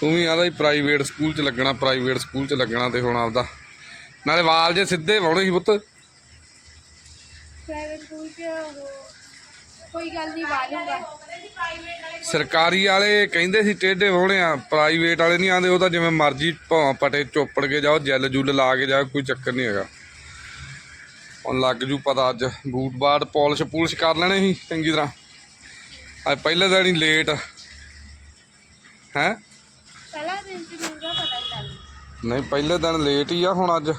ਤੂੰ ਵੀ ਆਦਾ ਹੀ private school 'ਚ ਲੱਗਣਾ ਪ੍ਰਾਈਵੇਟ ਸਕੂਲ 'ਚ ਲੱਗਣਾ ਤੇ ਹੁਣ ਆਪਦਾ। ਨਾਲੇ ਵਾਲ ਜੇ ਸਿੱਧੇ ਵਾਉਣੇ ਸੀ ਪੁੱਤ। ਪ੍ਰਾਈਵੇਟ ਸਕੂਲ ਚ ਉਹ ਕੋਈ ਗੱਲ ਨਹੀਂ ਵਾਲੂਗਾ ਸਰਕਾਰੀ ਵਾਲੇ ਕਹਿੰਦੇ ਸੀ ਟੇਢੇ ਵਾਉਣੇ ਆ ਪ੍ਰਾਈਵੇਟ ਵਾਲੇ ਨਹੀਂ ਆਂਦੇ ਉਹ ਤਾਂ ਜਿਵੇਂ ਮਰਜ਼ੀ ਭਾਂ ਪਟੇ ਚੋਪੜ ਕੇ ਜਾਓ ਜੈਲ ਜੁੱਲ ਲਾ ਕੇ ਜਾਓ ਕੋਈ ਚੱਕਰ ਨਹੀਂ ਹੈਗਾ। ਹੁਣ ਲੱਗ ਜੂ ਪਤਾ ਅੱਜ ਬੂਟ ਬਾਟ ਪਾਲਿਸ਼ ਪੂਲਿਸ਼ ਕਰ ਲੈਣੇ ਸੀ ਚੰਗੀ ਤਰ੍ਹਾਂ। ਅੱਜ ਪਹਿਲੇ ਦਿਨ ਹੀ ਲੇਟ ਹੈ ਪਹਿਲਾ ਦਿਨ ਚ ਮਿਲਦਾ ਪਤਾ ਹੀ ਚੱਲ ਨਹੀਂ ਪਹਿਲੇ ਦਿਨ ਲੇਟ ਹੀ ਆ ਹੁਣ ਅੱਜ।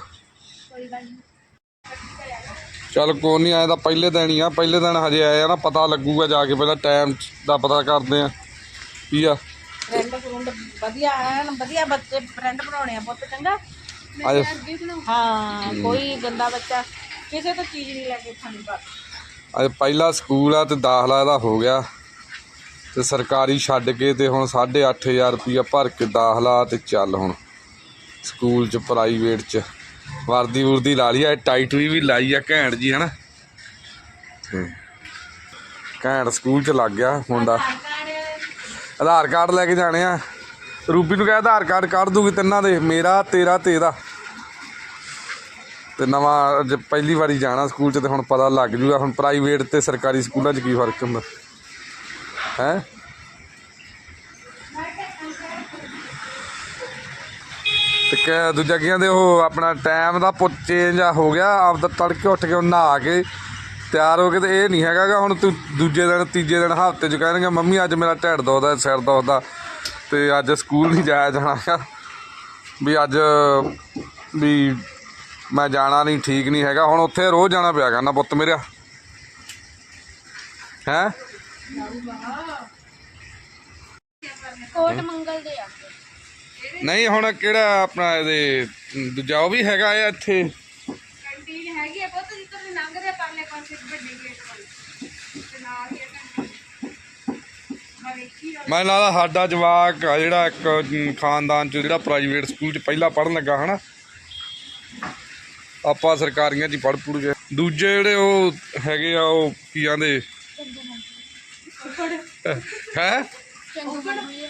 ਚੱਲ ਕੋਈ ਨਹੀਂ ਆਇਆ ਤਾਂ ਪਹਿਲੇ ਦਿਨ ਹੀ ਆ। ਪਹਿਲੇ ਦਿਨ ਹਜੇ ਆਏ ਆ ਨਾ ਪਤਾ ਲੱਗੂਗਾ ਜਾ ਕੇ ਪਹਿਲਾਂ ਟਾਈਮ ਦਾ ਪਤਾ ਕਰਦੇ ਆ। ਕੀ ਆ? ਫਰੈਂਡ ਫਰੁੰਡ ਵਧੀਆ ਐਨ ਵਧੀਆ ਬੱਚੇ ਫਰੈਂਡ ਬਣਾਉਣੇ ਆ ਪੁੱਤ ਚੰਗਾ? ਅੱਜ ਅੱਗੇ ਬਣਾਓ। ਹਾਂ ਕੋਈ ਗੰਦਾ ਬੱਚਾ ਕਿਸੇ ਤੋਂ ਚੀਜ਼ ਨਹੀਂ ਲੈ ਕੇ ਖਾਣੀ ਬਸ। ਅੱਜ ਪਹਿਲਾ ਸਕੂਲ ਆ ਤੇ ਦਾਖਲਾ ਇਹਦਾ ਹੋ ਗਿਆ। ਤੇ ਸਰਕਾਰੀ ਛੱਡ ਕੇ ਤੇ ਹੁਣ 8500 ਰੁਪਇਆ ਭਰ ਕੇ ਦਾਖਲਾ ਤੇ ਚੱਲ ਹੁਣ। ਸਕੂਲ ਚ ਪ੍ਰਾਈਵੇਟ ਚ। ਵਰਦੀ ਵੁਰਦੀ ਲਾ ਲਈ ਆ ਟਾਈਟ ਵੀ ਵੀ ਲਾਈ ਆ ਘੈਂਟ ਜੀ, ਹਨਾ। ਘੈਂਟ ਸਕੂਲ ਚ ਲੱਗ ਗਿਆ ਮੁੰਡਾ। ਆਧਾਰ ਕਾਰਡ ਲੈ ਕੇ ਜਾਣੇ ਆ। ਰੂਬੀ ਨੂੰ ਕਹਿ ਆਧਾਰ ਕਾਰਡ ਕੱਢ ਦੂਗੀ ਤਿੰਨਾਂ ਦੇ, ਮੇਰਾ, ਤੇਰਾ ਤੇਰਾ ਤੇ ਨਵਾਂ ਅੱਜ ਪਹਿਲੀ ਵਾਰੀ ਜਾਣਾ ਸਕੂਲ 'ਚ ਤੇ ਹੁਣ ਪਤਾ ਲੱਗ ਜੂਗਾ, ਹੁਣ ਪ੍ਰਾਈਵੇਟ ਤੇ ਸਰਕਾਰੀ ਸਕੂਲਾਂ 'ਚ ਕੀ ਫ਼ਰਕ ਹੁੰਦਾ। ਹੈ? ਕਿ ਦੂਜਾ ਕੀ ਕਹਿੰਦੇ ਉਹ ਆਪਣਾ ਟਾਈਮ ਦਾ ਚੇਂਜ ਹੋ ਗਿਆ, ਆਪਦਾ ਤੜਕੇ ਉੱਠ ਕੇ ਉਹ ਨਹਾ ਕੇ ਤਿਆਰ ਹੋ ਕੇ ਤੇ ਇਹ ਨਹੀਂ ਹੈਗਾ ਹੁਣ ਤੂੰ ਦੂਜੇ ਦਿਨ, ਤੀਜੇ ਦਿਨ ਹਫ਼ਤੇ 'ਚ ਕਹਿਣਗੇ, ਮੰਮੀ, ਅੱਜ ਮੇਰਾ ਢਿੱਡ ਦੁਖਦਾ, ਸਿਰ ਦੁਖਦਾ ਤੇ ਅੱਜ ਸਕੂਲ ਨਹੀਂ ਜਾਇਆ ਜਾਣਾ ਵੀ ਅੱਜ ਵੀ ਮੈਂ ਜਾਣਾ ਨਹੀਂ, ਠੀਕ ਨਹੀਂ ਹੈਗਾ। ਹੁਣ ਉੱਥੇ ਰੋਜ਼ ਜਾਣਾ ਪਿਆ ਕਰਨਾ ਪੁੱਤ ਮੇਰਾ। ਹੈ? ਕੋਟ ਮੰਗਲ ਦੇ ਆ। ਨਹੀਂ ਹੁਣ ਕਿਹੜਾ ਆਪਣਾ ਇਹਦੇ ਦੂਜਾ ਉਹ ਵੀ ਹੈਗਾ ਆ ਇੱਥੇ। ਕੰਟੀਨ ਹੈਗੀ ਆ ਪੁੱਤ ਜਿੱਧਰ ਦੀ ਲੰਘਦੇ ਆ ਪਰਲੇ ਪਾਸੇ ਇੱਕ ਵੱਡੀ ਗੇਟ ਵੱਲ। ਤੇ ਨਾਲ ਹੀ ਆ ਕੰਟੀਨ ਮੈਂ ਵੇਖੀ ਆ। ਮੈਨੂੰ ਲੱਗਦਾ ਸਾਡਾ ਜਵਾਕ ਆ ਜਿਹੜਾ ਇੱਕ ਖਾਨਦਾਨ ਚ ਜਿਹੜਾ ਪ੍ਰਾਈਵੇਟ ਸਕੂਲ ਚ ਪਹਿਲਾਂ ਪੜਨ ਲੱਗਾ ਹਨਾ? ਆਪਾਂ ਸਰਕਾਰੀਆਂ ਚ ਪੜ ਪੜ ਗਏ ਦੂਜੇ ਜਿਹੜੇ ਉਹ ਹੈਗੇ ਆ ਉਹ ਕੀ ਆਂਦੇ? ਹੈ ਚੰਗੂ ਮੰਡੀ ਆ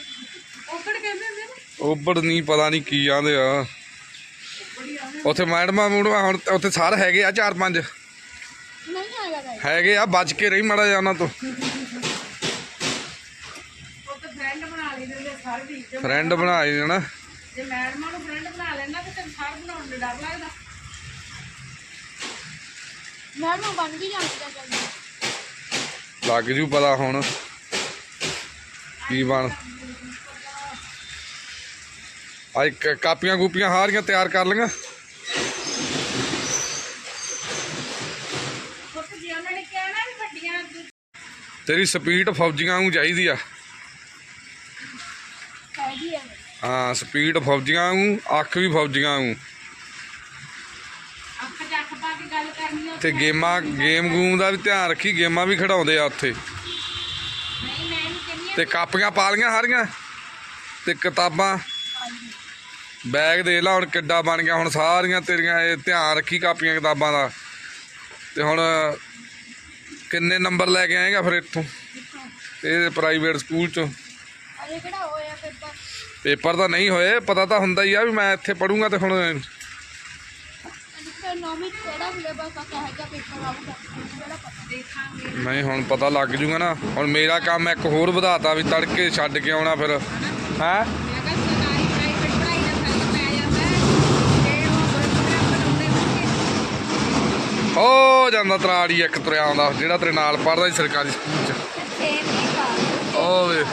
ਔਕੜ ਕਹਿੰਦੇ ਹੁੰਦੇ ਨੇ ਉਬੜ ਨਹੀਂ ਪਤਾ ਨਹੀਂ ਕੀ ਆਂਦੇ ਆ। ਉੱਥੇ ਮੈਡਮਾਂ ਮੂਡਮਾਂ ਹੁਣ ਉੱਥੇ ਸਰ ਹੈਗੇ ਆ ਚਾਰ ਪੰਜ। ਨਹੀਂ ਹੈਗਾ ਆ ਬਚ ਕੇ ਰਹੀ ਮੜਾ ਜਾ ਉਹਨਾਂ ਤੋਂ। ਫਰੈਂਡ ਬਣਾ ਲਈ ਦਿੰਦੇ ਸਾਰੇ ਦੀ। ਜੇ ਫਰੈਂਡ ਬਣਾਏ ਨਾ। ਜੇ ਮੈਡਮਾਂ ਨੂੰ ਫਰੈਂਡ ਬਣਾ ਲੈਣਾ ਤੇ ਤੈਨੂੰ ਸਾਰ ਬਣਾਉਣ ਨੂੰ ਡਰ ਲੱਗਦਾ। ਮੈਂ ਨੂੰ ਬਣ ਵੀ ਜਾਂਦੀ ਆ ਜਲਦੀ ਲੱਗ ਜੂ ਪਤਾ ਹੁਣ। ਕੀ ਬਣ ਆਈ ਕਾਪੀਆਂ ਕੂਪੀਆਂ ਹਾਰੀਆਂ ਤਿਆਰ ਕਰ ਲਈਆਂ। ਤੇਰੀ ਸਪੀਡ ਫੌਜੀਆਂ ਨੂੰ ਚਾਹੀਦੀ ਆ। ਹਾਂ ਸਪੀਡ ਫੌਜੀਆਂ ਨੂੰ ਅੱਖ ਵੀ ਫੌਜੀਆਂ ਨੂੰ। ਤੇ ਗੇਮਾਂ ਗੇਮ ਗੂਮ ਦਾ ਵੀ ਧਿਆਨ ਰੱਖੀ ਗੇਮਾਂ ਵੀ ਖਿਡਾਉਂਦੇ ਆ ਉੱਥੇ। ਤੇ ਕਾਪੀਆਂ ਪਾ ਲਈਆਂ ਹਾਰੀਆਂ ਤੇ ਕਿਤਾਬਾਂ ਬੈਗ ਦੇ ਲਾ ਹੁਣ ਕਿੱਡਾ ਬਣ ਗਿਆ ਹੁਣ ਸਾਰੀਆਂ ਤੇਰੀਆਂ ਇਹ ਧਿਆਨ ਰੱਖੀ ਕਾਪੀਆਂ ਕਿਤਾਬਾਂ ਦਾ। ਤੇ ਹੁਣ ਕਿੰਨੇ ਨੰਬਰ ਲੈ ਕੇ ਆਏਗਾ ਫਿਰ ਇੱਥੋਂ? ਇਹ ਪ੍ਰਾਈਵੇਟ ਸਕੂਲ ਚੋਂ। ਅਜੇ ਕਿਹੜਾ ਹੋਇਆ ਪੇਪਰ? ਪੇਪਰ ਤਾਂ ਨਹੀਂ ਹੋਏ ਪਤਾ ਤਾਂ ਹੁੰਦਾ ਹੀ ਆ ਵੀ ਮੈਂ ਇੱਥੇ ਪੜੂੰਗਾ ਤੇ ਹੁਣ ਨਹੀਂ ਹੁਣ ਪਤਾ ਲੱਗ ਜੂਗਾ ਨਾ। ਹੁਣ ਮੇਰਾ ਕੰਮ ਇੱਕ ਹੋਰ ਵਧਾਤਾ ਵੀ ਤੜਕੇ ਛੱਡ ਕੇ ਆਉਣਾ ਫਿਰ। ਹੈਂ? ਉਹ ਜਾਂਦਾ ਤਰਾੜੀ ਇੱਕ ਤੁਰਿਆ ਆਉਂਦਾ ਜਿਹੜਾ ਤੇਰੇ ਨਾਲ ਪੜਦਾ ਸੀ ਸਰਕਾਰੀ ਸਕੂਲ 'ਚ। ਉਹ ਵੇ।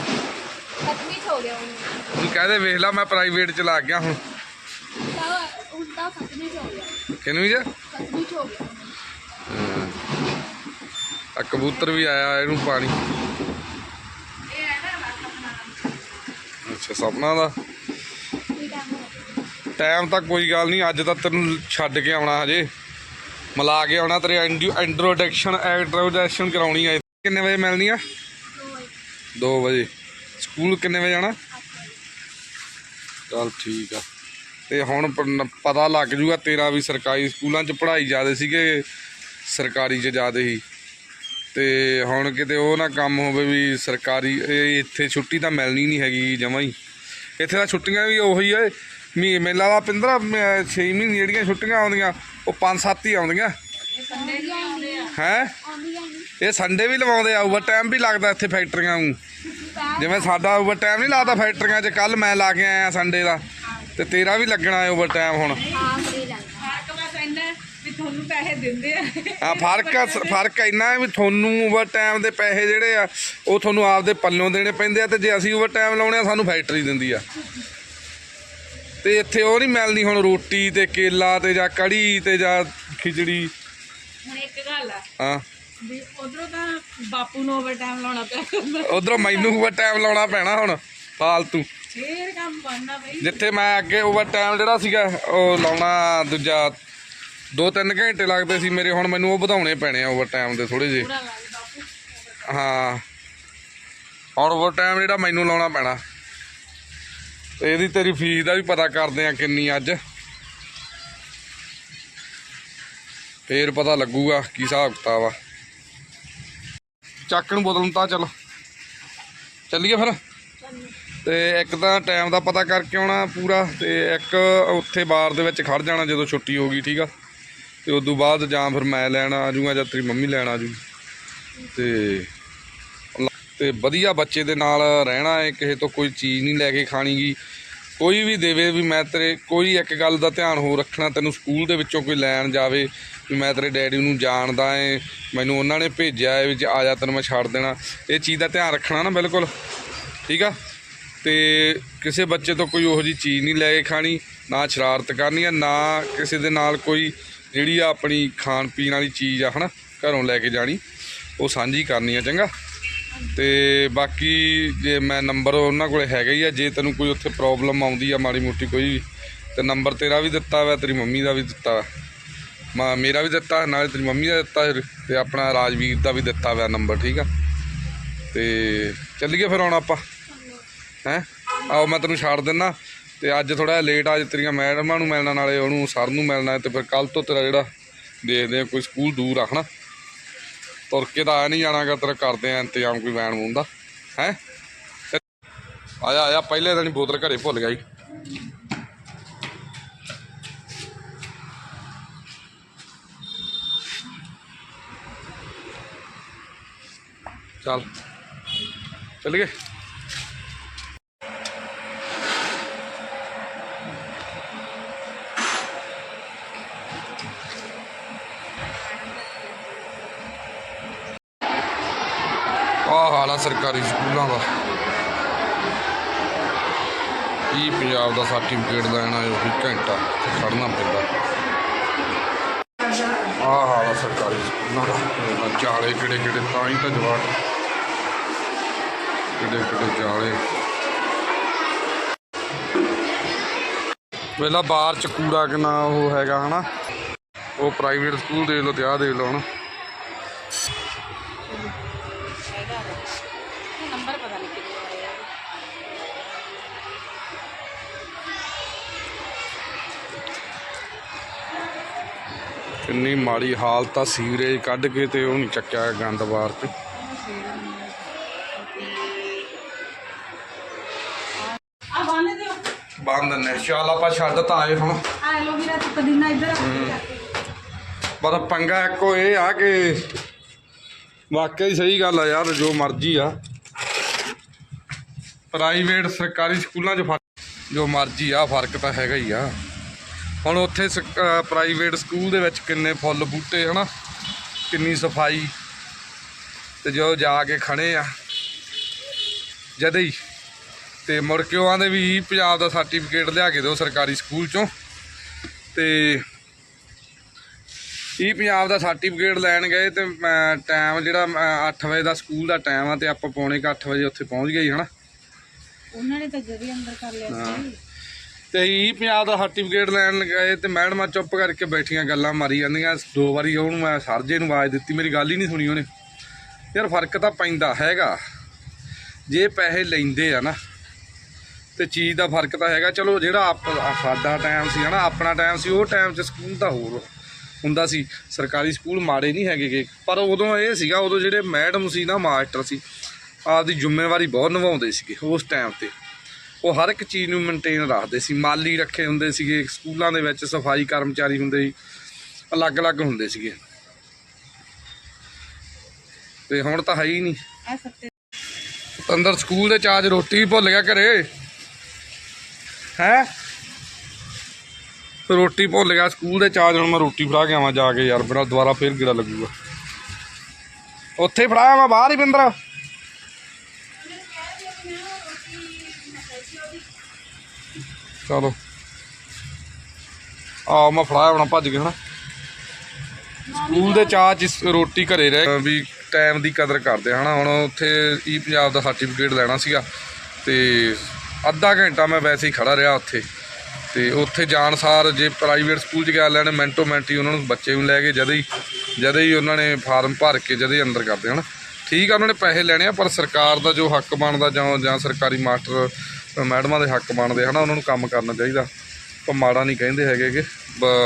ਹੋ ਗਿਆ ਉਹਨੂੰ ਕਹਦੇ ਵੇਖ ਲਾ ਮੈਂ ਪ੍ਰਾਈਵੇਟ 'ਚ ਲੱਗ ਗਿਆ ਹੁਣ। ਹੁਣ ਤਾਂ ਹੋ। ਗਿਆ ਹੋ ਗਿਆ ਆ ਕਬੂਤਰ ਵੀ ਆਇਆ ਇਹਨੂੰ ਪਾਣੀ। ਅੱਛਾ ਸਪਨਾ ਦਾ। ਟਾਈਮ ਹੋ ਗਿਆ ਟਾਈਮ ਤਾਂ ਕੋਈ ਗੱਲ ਨਹੀਂ ਅੱਜ ਤਾਂ ਤੈਨੂੰ ਛੱਡ ਕੇ ਆਉਣਾ ਹਜੇ। ਮਿਲਾ ਕੇ ਆਉਣਾ ਤੇਰੇ ਇੰਟਰੋਡਕਸ਼ਨ ਇੰਟਰੋਡਕਸ਼ਨ ਕਰਾਉਣੀ ਆ ਕਿੰਨੇ ਵਜੇ ਮਿਲਣੀ ਆ? 2 ਵਜੇ। ਸਕੂਲ ਕਿੰਨੇ ਵਜੇ ਜਾਣਾ ਚਲ ਠੀਕ ਆ। ਤੇ ਹੁਣ ਪਤਾ ਲੱਗ ਜੂਗਾ ਤੇਰਾ ਵੀ ਸਰਕਾਰੀ ਸਕੂਲਾਂ 'ਚ ਪੜ੍ਹਾਈ ਜ਼ਿਆਦਾ ਸੀਗੇ, ਸਰਕਾਰੀ 'ਚ ਜ਼ਿਆਦਾ ਹੀ ਤੇ ਹੁਣ ਕਿਤੇ ਉਹ ਨਾ ਕੰਮ ਹੋਵੇ ਵੀ ਸਰਕਾਰੀ ਇੱਥੇ ਛੁੱਟੀ ਤਾਂ ਮਿਲਣੀ ਨਹੀਂ ਹੈਗੀ ਜਮਾਂ ਹੀ। ਇੱਥੇ ਤਾਂ ਛੁੱਟੀਆਂ ਵੀ ਉਹੀ ਆ। ਮੀ ਮੇਲਾ ਦਾ 15 6 ਮਹੀਨੇ ਜਿਹੜੀਆਂ ਛੁੱਟੀਆਂ ਆਉਂਦੀਆਂ ਉਹ 5-7 ਹੀ ਆਉਂਦੀਆਂ। ਸੰਡੇ ਹੈ? ਇਹ ਸੰਡੇ ਵੀ ਲਵਾਉਂਦੇ ਆ ਓਵਰ ਟਾਈਮ ਵੀ ਲੱਗਦਾ ਇੱਥੇ ਫੈਕਟਰੀਆਂ ਨੂੰ। ਜਿਵੇਂ ਸਾਡਾ ਓਵਰ ਟਾਈਮ ਨਹੀਂ ਲੱਗਦਾ ਫੈਕਟਰੀਆਂ 'ਚ ਕੱਲ ਮੈਂ ਲਾ ਕੇ ਆਇਆ ਸੰਡੇ ਦਾ। ਤੇ ਤੇਰਾ ਵੀ ਲੱਗਣਾ ਹੈ ਓਵਰ ਟਾਈਮ ਹੁਣ। ਫ਼ਰਕ ਤੁਹਾਨੂੰ ਪੈਸੇ ਦਿੰਦੇ ਆ ਆ ਫ਼ਰਕ ਫ਼ਰਕ ਇੰਨਾ ਹੈ ਵੀ ਤੁਹਾਨੂੰ ਓਵਰ ਟਾਈਮ ਦੇ ਪੈਸੇ ਜਿਹੜੇ ਆ, ਉਹ ਤੁਹਾਨੂੰ ਆਪਦੇ ਪੱਲੋਂ ਦੇਣੇ ਪੈਂਦੇ ਆ ਤੇ ਜੇ ਅਸੀਂ ਓਵਰ ਟਾਈਮ ਲਾਉਣੇ ਆ, ਸਾਨੂੰ ਫੈਕਟਰੀ ਦਿੰਦੀ ਆ। ਤੇ ਇੱਥੇ ਉਹ ਨਹੀਂ ਮਿਲਦੀ ਹੁਣ ਰੋਟੀ ਤੇ ਕੇਲਾ ਤੇ ਜਾਂ ਕੜੀ ਤੇ ਜਾਂ ਖਿਚੜੀ। ਹੁਣ ਇੱਕ ਗੱਲ ਆ ਹਾਂ। ਵੀ ਉਧਰੋਂ ਤਾਂ ਬਾਪੂ ਨੂੰ ਓਵਰ ਟਾਈਮ ਲਾਉਣਾ ਪਿਆ ਉਧਰੋਂ ਮੈਨੂੰ ਓਵਰ ਟਾਈਮ ਲਾਉਣਾ ਪੈਣਾ ਹੁਣ ਫਾਲਤੂ। ਫੇਰ ਕੰਮ ਬਣਨਾ ਬਈ। ਜਿੱਥੇ ਮੈਂ ਅੱਗੇ ਓਵਰ ਟਾਈਮ ਜਿਹੜਾ ਸੀਗਾ ਉਹ ਲਾਉਣਾ ਦੂਜਾ 2-3 ਘੰਟੇ ਲੱਗਦੇ ਸੀ ਮੇਰੇ ਹੁਣ ਮੈਨੂੰ ਉਹ ਵਧਾਉਣੇ ਪੈਣੇ ਆ ਓਵਰ ਟਾਈਮ ਦੇ ਥੋੜੇ ਜਿਹੇ। ਹਾਂ। ਹੁਣ ਓਵਰ ਟਾਈਮ ਜਿਹੜਾ ਮੈਨੂੰ ਲਾਉਣਾ ਪੈਣਾ। ਤੇ ਇਹਦੀ ਤੇਰੀ ਫੀਸ ਦਾ ਵੀ ਪਤਾ ਕਰਦੇ ਆ ਕਿੰਨੀ ਅੱਜ। ਫੇਰ ਪਤਾ ਲੱਗੂਗਾ ਕੀ ਹਿਸਾਬ ਕਿਤਾਬ ਆ। ਚੱਕ ਨੂੰ ਬੋਤਲ ਤਾਂ ਚਲੋ। ਚੱਲੀਏ ਫਿਰ? ਤੇ ਇੱਕ ਤਾਂ ਟਾਈਮ ਦਾ ਪਤਾ ਕਰਕੇ ਆਉਣਾ ਪੂਰਾ ਤੇ ਇੱਕ ਉੱਥੇ ਬਾਰ ਦੇ ਵਿੱਚ ਖੜ ਜਾਣਾ ਜਦੋਂ ਛੁੱਟੀ ਹੋ ਗਈ, ਠੀਕ ਆ? ਤੇ ਉਸ ਤੋਂ ਬਾਅਦ ਜਾਂ ਫਿਰ ਮੈਂ ਲੈਣ ਆ ਜਾਊਂਗਾ ਜਾਂ ਤੇਰੀ ਮੰਮੀ ਲੈਣ ਆ ਜੂ ਤੇ ਤੇ ਵਧੀਆ ਬੱਚੇ ਦੇ ਨਾਲ ਰਹਿਣਾ ਹੈ, ਕਿਸੇ ਤੋਂ ਕੋਈ ਚੀਜ਼ ਨਹੀਂ ਲੈ ਕੇ ਖਾਣੀ ਗੀ ਕੋਈ ਵੀ ਦੇਵੇ ਵੀ ਮੈਂ ਤੇਰੇ, ਕੋਈ ਇੱਕ ਗੱਲ ਦਾ ਧਿਆਨ ਹੋ ਰੱਖਣਾ, ਤੈਨੂੰ ਸਕੂਲ ਦੇ ਵਿੱਚੋਂ ਕੋਈ ਲੈਣ ਜਾਵੇ ਵੀ ਮੈਂ ਤੇਰੇ ਡੈਡੀ ਨੂੰ ਜਾਣਦਾ ਏ, ਮੈਨੂੰ ਉਹਨਾਂ ਨੇ ਭੇਜਿਆ ਏ ਵਿੱਚ ਆ ਜਾ ਤੈਨੂੰ ਮੈਂ ਛੱਡ ਦੇਣਾ। ਇਹ ਚੀਜ਼ ਦਾ ਧਿਆਨ ਰੱਖਣਾ ਨਾ ਬਿਲਕੁਲ, ਠੀਕ ਆ? ਤੇ ਕਿਸੇ ਬੱਚੇ ਤੋਂ ਕੋਈ ਉਹੋ ਜੀ ਚੀਜ਼ ਨਹੀਂ ਲੈ ਕੇ ਖਾਣੀ, ਨਾ ਸ਼ਰਾਰਤ ਕਰਨੀ ਆ, ਨਾ ਕਿਸੇ ਦੇ ਨਾਲ ਕੋਈ ਜਿਹੜੀ ਆ ਆਪਣੀ ਖਾਣ ਪੀਣ ਵਾਲੀ ਚੀਜ਼ ਆ, ਹਨਾ, ਘਰੋਂ ਲੈ ਕੇ ਜਾਣੀ, ਉਹ ਸਾਂਝੀ ਕਰਨੀ ਆ, ਚੰਗਾ? ਤੇ ਬਾਕੀ ਜੇ ਮੈਂ ਨੰਬਰ ਉਹਨਾਂ ਕੋਲੇ ਹੈਗਾ ਹੀ ਆ, ਜੇ ਤੈਨੂੰ ਕੋਈ ਉੱਥੇ ਪ੍ਰੋਬਲਮ ਆਉਂਦੀ ਆ ਮਾੜੀ ਮੋਟੀ ਕੋਈ ਵੀ, ਤੇ ਨੰਬਰ ਤੇਰਾ ਵੀ ਦਿੱਤਾ ਵਾ, ਤੇਰੀ ਮੰਮੀ ਦਾ ਵੀ ਦਿੱਤਾ ਵਾ। ਮਾ, ਮੇਰਾ ਵੀ ਦਿੱਤਾ, ਨਾਲੇ ਤੇਰੀ ਮੰਮੀ ਦਾ ਦਿੱਤਾ ਤੇ ਆਪਣਾ ਰਾਜਵੀਰ ਦਾ ਵੀ ਦਿੱਤਾ ਵਾ ਨੰਬਰ, ਠੀਕ ਆ? ਤੇ ਚੱਲੀਏ ਫਿਰ ਹੁਣ ਆਪਾਂ। ਹੈ? ਆਓ, ਮੈਂ ਤੈਨੂੰ ਛੱਡ ਦਿੰਨਾ। ਤੇ ਅੱਜ ਥੋੜਾ ਲੇਟ ਅੱਜ ਤੇਰੀਆਂ ਮੈਡਮਾਂ ਨੂੰ ਮਿਲਣਾ, ਨਾਲੇ ਉਹਨੂੰ ਸਰ ਨੂੰ ਮਿਲਣਾ, ਤੇ ਫਿਰ ਕੱਲ ਤੋਂ ਤੇਰਾ ਜਿਹੜਾ ਦੇਖਦੇ ਆ, ਕੋਈ ਸਕੂਲ ਦੂਰ ਆ, ਹਨਾ? ਤੁਰ ਕੇ ਤਾਂ ਆ ਨਹੀਂ ਜਾਣਾਗਾ ਤੇਰਾ ਕਰਦੇ ਆ ਇੰਤਜ਼ਾਮ ਕੋਈ ਵੈਨ ਵੂਨ ਦਾ। ਹੈ? ਆਇਆ ਆਇਆ, ਪਹਿਲੇ ਦਿਨ ਬੋਤਲ ਘਰੇ ਭੁੱਲ ਗਿਆ ਜੀ ਚੱਲ। ਚੱਲ ਗਏ? ਆਹ ਹਾਲ ਆ ਸਰਕਾਰੀ ਸਕੂਲਾਂ ਦਾ। ਕੀ ਪੰਜਾਬ ਦਾ ਸਰਟੀਫਿਕੇਟ ਲੈਣਾ ਹੈ ਉਹੀ ਘੰਟਾ ਖੜਨਾ ਪੈਂਦਾ। ਆਹ ਹਾਲ ਆ ਸਰਕਾਰੀ ਸਕੂਲਾਂ ਦਾ। ਚਾਲੇ ਕਿਹੜੇ ਕਿਹੜੇ, ਤਾਂ ਹੀ ਤਾਂ ਜਵਾਬ ਕਿਹੜੇ ਕਿਹੜੇ ਚਾਲੇ ਵੇਲਾ ਬਾਹਰ ਚ ਕੂੜਾ ਕਿੰਨਾ ਉਹ ਹੈਗਾ ਹਨਾ। ਉਹ ਪ੍ਰਾਈਵੇਟ ਸਕੂਲ ਦੇ ਲੋ ਤੇ ਆਹ ਦੇ ਲੋ ਹਨਾ। ਕਿੰਨੀ ਮਾੜੀ ਹਾਲਤ ਆ ਸੀਵਰੇਜ ਕੱਢ ਕੇ ਤੇ ਉਹ ਨਹੀਂ ਚੱਕਿਆ ਗੰਦ ਬਾਹਰ ਤੇ। ਆ ਬਾਨੇ ਦਿਓ। ਬੰਦ ਨੇ ਚੱਲ ਆਪਾਂ ਛੱਡ ਤਾਂ ਆਏ ਹੁਣ। ਆ ਐਲੋਵੀਰਾ ਤੇ ਪੁਦੀਨਾ ਇੱਧਰ ਰੱਖ ਪਰ ਪੰਗਾ ਇੱਕੋ ਇਹ ਆ ਕਿ ਵਾਕਈ ਸਹੀ ਗੱਲ ਆ ਯਾਰ ਜੋ ਮਰਜ਼ੀ ਆ। ਪ੍ਰਾਈਵੇਟ ਸਰਕਾਰੀ ਸਕੂਲਾਂ 'ਚ ਫ਼ਰਕ ਜੋ ਮਰਜ਼ੀ ਆ ਫ਼ਰਕ ਤਾਂ ਹੈਗਾ ਹੀ ਆ। ਹੁਣ ਉੱਥੇ ਪ੍ਰਾਈਵੇਟ ਸਕੂਲ ਦੇ ਵਿੱਚ ਕਿੰਨੇ ਫੁੱਲ ਬੂਟੇ ਹਨਾ? ਕਿੰਨੀ ਸਫ਼ਾਈ। ਤੇ ਜੋ ਜਾ ਕੇ ਖੜੇ ਆ ਜਦੇ ਹੀ। ਤੇ ਮੁੜ ਕੇ ਉਹ ਆਂਦੇ ਵੀ ਪੰਜਾਬ ਦਾ ਸਰਟੀਫਿਕੇਟ ਲਿਆ ਕੇ ਦਿਓ ਸਰਕਾਰੀ ਸਕੂਲ ਚੋਂ। ਤੇ ਇਹ ਪੰਜਾਬ ਦਾ ਸਰਟੀਫਿਕੇਟ ਲੈਣ ਗਏ ਤੇ ਟਾਈਮ ਜਿਹੜਾ 8 ਵਜੇ ਦਾ ਸਕੂਲ ਦਾ ਟਾਈਮ ਆ ਤੇ ਆਪਾਂ ਪੌਣੇ 8 ਵਜੇ ਉੱਥੇ ਪਹੁੰਚ ਗਏ ਹਨਾ? ਉਹਨਾਂ ਨੇ ਤਾਂ ਜਦੀ ਅੰਦਰ ਕਰ ਲਿਆ ਸੀ। ਤੇ ਇਹ ਪੰਜਾਬ ਦਾ ਸਰਟੀਫਿਕੇਟ ਲੈਣ ਗਏ ਤੇ ਮੈਡਮਾਂ ਚੁੱਪ ਕਰਕੇ ਬੈਠੀਆਂ, ਗੱਲਾਂ ਮਾਰੀ ਜਾਂਦੀਆਂ। ਦੋ ਵਾਰੀ ਉਹਨੂੰ ਮੈਂ ਸਰਜੇ ਨੂੰ ਆਵਾਜ਼ ਦਿੱਤੀ, ਮੇਰੀ ਗੱਲ ਹੀ ਨਹੀਂ ਸੁਣੀ ਉਹਨੇ। ਯਾਰ ਫ਼ਰਕ ਤਾਂ ਪੈਂਦਾ ਹੈਗਾ। ਜੇ ਪੈਸੇ ਲੈਂਦੇ ਆ ਨਾ, ਤੇ ਚੀਜ਼ ਦਾ ਫ਼ਰਕ ਤਾਂ ਹੈਗਾ। ਚਲੋ ਜਿਹੜਾ ਆਪ- ਸਾਡਾ ਟਾਈਮ ਸੀ ਹਨਾ, ਆਪਣਾ ਟਾਈਮ ਸੀ, ਉਹ ਟਾਈਮ 'ਚ ਸਕੂਲ ਤਾਂ ਹੋਰ ਹੁੰਦਾ ਸੀ। ਸਰਕਾਰੀ ਸਕੂਲ ਮਾੜੇ ਨਹੀਂ ਹੈਗੇ ਪਰ ਉਦੋਂ ਇਹ ਸੀਗਾ, ਉਦੋਂ ਜਿਹੜੇ ਮੈਡਮ ਸੀ ਨਾ, ਮਾਸਟਰ ਸੀ, ਆਪਦੀ ਜ਼ਿੰਮੇਵਾਰੀ ਬਹੁਤ ਨਿਭਾਉਂਦੇ ਸੀਗੇ ਉਸ ਟਾਈਮ ਤੇ। ਉਹ ਹਰ ਇੱਕ ਚੀਜ਼ ਨੂੰ ਮੇਨਟੇਨ ਰੱਖਦੇ ਸੀ। ਮਾਲੀ ਰੱਖੇ ਹੁੰਦੇ ਸੀਗੇ, ਸਕੂਲਾਂ ਦੇ ਵਿੱਚ ਸਫ਼ਾਈ ਕਰਮਚਾਰੀ ਹੁੰਦੇ ਸੀ, ਅਲੱਗ-ਅਲੱਗ ਹੁੰਦੇ ਸੀਗੇ। ਤੇ ਹੁਣ ਤਾਂ ਹੈ ਹੀ ਨਹੀਂ। ਅੰਦਰ ਸਕੂਲ ਦੇ ਚਾਰਜ ਰੋਟੀ ਵੀ ਭੁੱਲ ਗਿਆ ਘਰੇ। ਹੈ? ਰੋਟੀ ਭੁੱਲ ਗਿਆ, ਸਕੂਲ ਦੇ ਚਾਰਜ ਹੁਣ ਮੈਂ ਰੋਟੀ ਫੜਾ ਕੇ ਆਵਾਂ ਜਾ ਕੇ ਯਾਰ ਬੜਾ ਦੁਬਾਰਾ ਫੇਰ ਗਿਰਾ ਲੱਗੂਗਾ। ਉੱਥੇ ਫੜਾਇਆ ਮੈਂ ਬਾਹਰ ਹੀ ਬਿੰਦਰ। ਚਲੋ। ਆ ਮੈਂ ਫੜਾਇਆ ਹੁਣ ਭੱਜ ਕੇ ਹਨਾ। ਸਕੂਲ ਦੇ ਚਾਰਜ ਇਸ ਰੋਟੀ ਘਰੇ ਰਹਿ ਵੀ ਟਾਈਮ ਦੀ ਕਦਰ ਕਰਦੇ ਆ, ਹਨਾ। ਹੁਣ ਉੱਥੇ ਈ ਪੰਜਾਬ ਦਾ ਸਰਟੀਫਿਕੇਟ ਲੈਣਾ ਸੀਗਾ। ਤੇ ਅੱਧਾ ਘੰਟਾ ਮੈਂ ਵੈਸੇ ਹੀ ਖੜਾ ਰਿਹਾ ਉੱਥੇ। ਤੇ ਉੱਥੇ ਜਾਣ ਸਾਰ ਜੇ ਪ੍ਰਾਈਵੇਟ ਸਕੂਲ 'ਚ ਗਿਆ ਲੈਣ ਮੈਂਟੋ ਮਿੰਟ ਹੀ ਉਹਨਾਂ ਨੂੰ ਬੱਚੇ ਨੂੰ ਲੈ ਕੇ ਜਦੇ ਹੀ ਜਦੇ ਹੀ ਉਹਨਾਂ ਨੇ ਫਾਰਮ ਭਰ ਕੇ ਜਦੇ ਹੀ ਅੰਦਰ ਕਰਦੇ ਹਨ। ਠੀਕ ਆ ਉਹਨਾਂ ਨੇ ਪੈਸੇ ਲੈਣੇ ਆ ਪਰ ਸਰਕਾਰ ਦਾ ਜੋ ਹੱਕ ਬਣਦਾ ਜਾਂ ਜਾਂ ਸਰਕਾਰੀ ਮਾਸਟਰ ਮੈਡਮਾਂ ਦੇ ਹੱਕ ਬਣਦੇ ਹਨਾ, ਉਹਨਾਂ ਨੂੰ ਕੰਮ ਕਰਨਾ ਚਾਹੀਦਾ। ਪਰ ਮਾੜਾ ਨਹੀਂ ਕਹਿੰਦੇ ਹੈਗੇ ਕਿ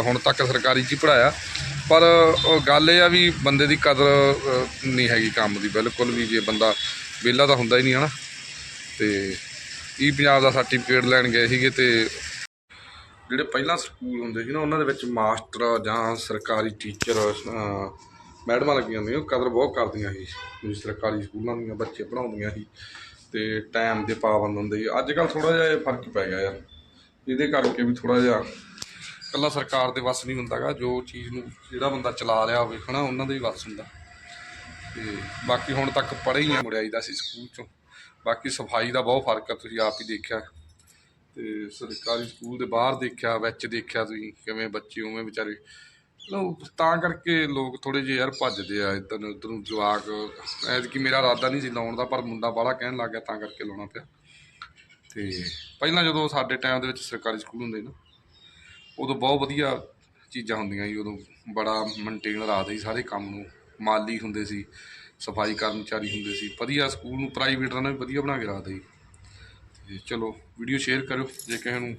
ਹੁਣ ਤੱਕ ਸਰਕਾਰੀ 'ਚ ਹੀ ਪੜਾਇਆ ਪਰ ਗੱਲ ਇਹ ਆ ਵੀ ਬੰਦੇ ਦੀ ਕਦਰ ਨਹੀਂ ਹੈਗੀ ਕੰਮ ਦੀ ਬਿਲਕੁਲ ਵੀ, ਜੇ ਬੰਦਾ ਵਿਹਲਾ ਤਾਂ ਹੁੰਦਾ ਹੀ ਨਹੀਂ ਹਨਾ। ਤੇ ਈ ਪੰਜਾਬ ਦਾ ਸਰਟੀਫਿਕੇਟ ਲੈਣ ਗਏ ਸੀਗੇ ਤੇ ਜਿਹੜੇ ਪਹਿਲਾਂ ਸਕੂਲ ਹੁੰਦੇ ਸੀ ਨਾ, ਉਹਨਾਂ ਦੇ ਵਿੱਚ ਮਾਸਟਰ ਜਾਂ ਸਰਕਾਰੀ ਟੀਚਰ ਮੈਡਮਾਂ ਲੱਗੀਆਂ ਹੁੰਦੀਆਂ, ਉਹ ਕਦਰ ਬਹੁਤ ਕਰਦੀਆਂ ਸੀ। ਸਰਕਾਰੀ ਸਕੂਲਾਂ ਦੀਆਂ ਬੱਚੇ ਪੜਾਉਂਦੀਆਂ ਸੀ। ਤੇ ਟਾਈਮ ਦੇ ਪਾਬੰਦ ਹੁੰਦੇ ਸੀ ਅੱਜ ਕੱਲ ਥੋੜਾ ਜਿਹਾ ਇਹ ਫ਼ਰਕ ਪੈ ਗਿਆ ਯਾਰ। ਇਹਦੇ ਕਰਕੇ ਵੀ ਥੋੜਾ ਜਿਹਾ ਕੱਲਾ ਸਰਕਾਰ ਦੇ ਵੱਸ ਨਹੀਂ ਹੁੰਦਾਗਾ ਜੋ ਚੀਜ਼ ਨੂੰ ਜਿਹੜਾ ਬੰਦਾ ਚਲਾ ਰਿਹਾ ਹੋਵੇ, ਹਨਾ, ਉਹਨਾਂ ਦੇ ਹੀ ਵੱਸ ਹੁੰਦਾ। ਤੇ ਬਾਕੀ ਹੁਣ ਤੱਕ ਪੜ੍ਹੇ ਹੀ ਆ ਮੁੜਿਆਈ ਦਾ ਸੀ ਸਕੂਲ ਚੋਂ। ਬਾਕੀ ਸਫ਼ਾਈ ਦਾ ਬਹੁਤ ਫ਼ਰਕ ਆ, ਤੁਸੀਂ ਆਪ ਹੀ ਦੇਖਿਆ। ਤੇ ਸਰਕਾਰੀ ਸਕੂਲ ਦੇ ਬਾਹਰ ਦੇਖਿਆ, ਵਿੱਚ ਦੇਖਿਆ ਤੁਸੀਂ, ਕਿਵੇਂ ਬੱਚੇ ਉਵੇਂ ਵਿਚਾਰੇ ਮਤਲਬ ਤਾਂ ਕਰਕੇ ਲੋਕ ਥੋੜੇ ਜਿਹੇ ਯਾਰ ਭੱਜਦੇ ਆ ਇੱਧਰ ਨੂੰ, ਉੱਧਰ ਨੂੰ, ਜਵਾਕ। ਐਤਕੀ ਮੇਰਾ ਇਰਾਦਾ ਨਹੀਂ ਸੀ ਲਾਉਣ ਦਾ, ਪਰ ਮੁੰਡਾ ਬਾਹਲਾ ਕਹਿਣ ਲੱਗ ਗਿਆ, ਤਾਂ ਕਰਕੇ ਲਾਉਣਾ ਪਿਆ। ਤੇ ਪਹਿਲਾਂ ਜਦੋਂ ਸਾਡੇ ਟਾਈਮ ਦੇ ਵਿੱਚ ਸਰਕਾਰੀ ਸਕੂਲ ਹੁੰਦੇ ਨਾ, ਉਦੋਂ ਬਹੁਤ ਵਧੀਆ ਚੀਜ਼ਾਂ ਹੁੰਦੀਆਂ ਸੀ, ਉਦੋਂ ਬੜਾ ਮੇਨਟੇਨ ਰੱਖਦੇ ਸੀ ਸਾਰੇ ਕੰਮ ਨੂੰ। ਮਾਲੀ ਹੁੰਦੇ ਸੀ, ਸਫ਼ਾਈ ਕਰਮਚਾਰੀ ਹੁੰਦੇ ਸੀ, ਵਧੀਆ ਸਕੂਲ ਨੂੰ ਪ੍ਰਾਈਵੇਟ ਨਾਲ ਵੀ ਵਧੀਆ ਬਣਾ ਕੇ ਰੱਖਦੇ ਸੀ। ਤੇ ਚਲੋ ਵੀਡੀਓ ਸ਼ੇਅਰ ਕਰਿਓ, ਜੇ ਕਿਸੇ ਨੂੰ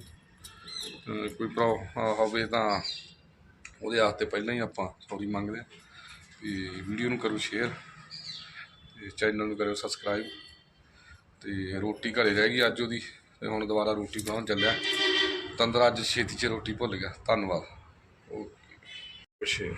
ਕੋਈ ਪ੍ਰੋ ਹੋਵੇ ਤਾਂ ਉਹਦੇ ਵਾਸਤੇ ਪਹਿਲਾਂ ਹੀ ਆਪਾਂ ਸੌਰੀ ਮੰਗਦੇ ਹਾਂ ਤੇ ਵੀਡੀਓ ਨੂੰ ਕਰੋ ਸ਼ੇਅਰ ਤੇ ਚੈਨਲ ਨੂੰ ਕਰੋ ਸਬਸਕ੍ਰਾਈਬ ਤੇ ਰੋਟੀ ਘਰੇ ਰਹਿ ਗਈ ਅੱਜ ਉਹਦੀ ਤੇ ਹੁਣ ਦੁਬਾਰਾ ਰੋਟੀ ਬਣਾਉਣ ਚੱਲਿਆ। ਤੰਦਰ ਅੱਜ ਛੇਤੀ ਚ ਰੋਟੀ ਭੁੱਲ ਗਿਆ। ਧੰਨਵਾਦ। Okay share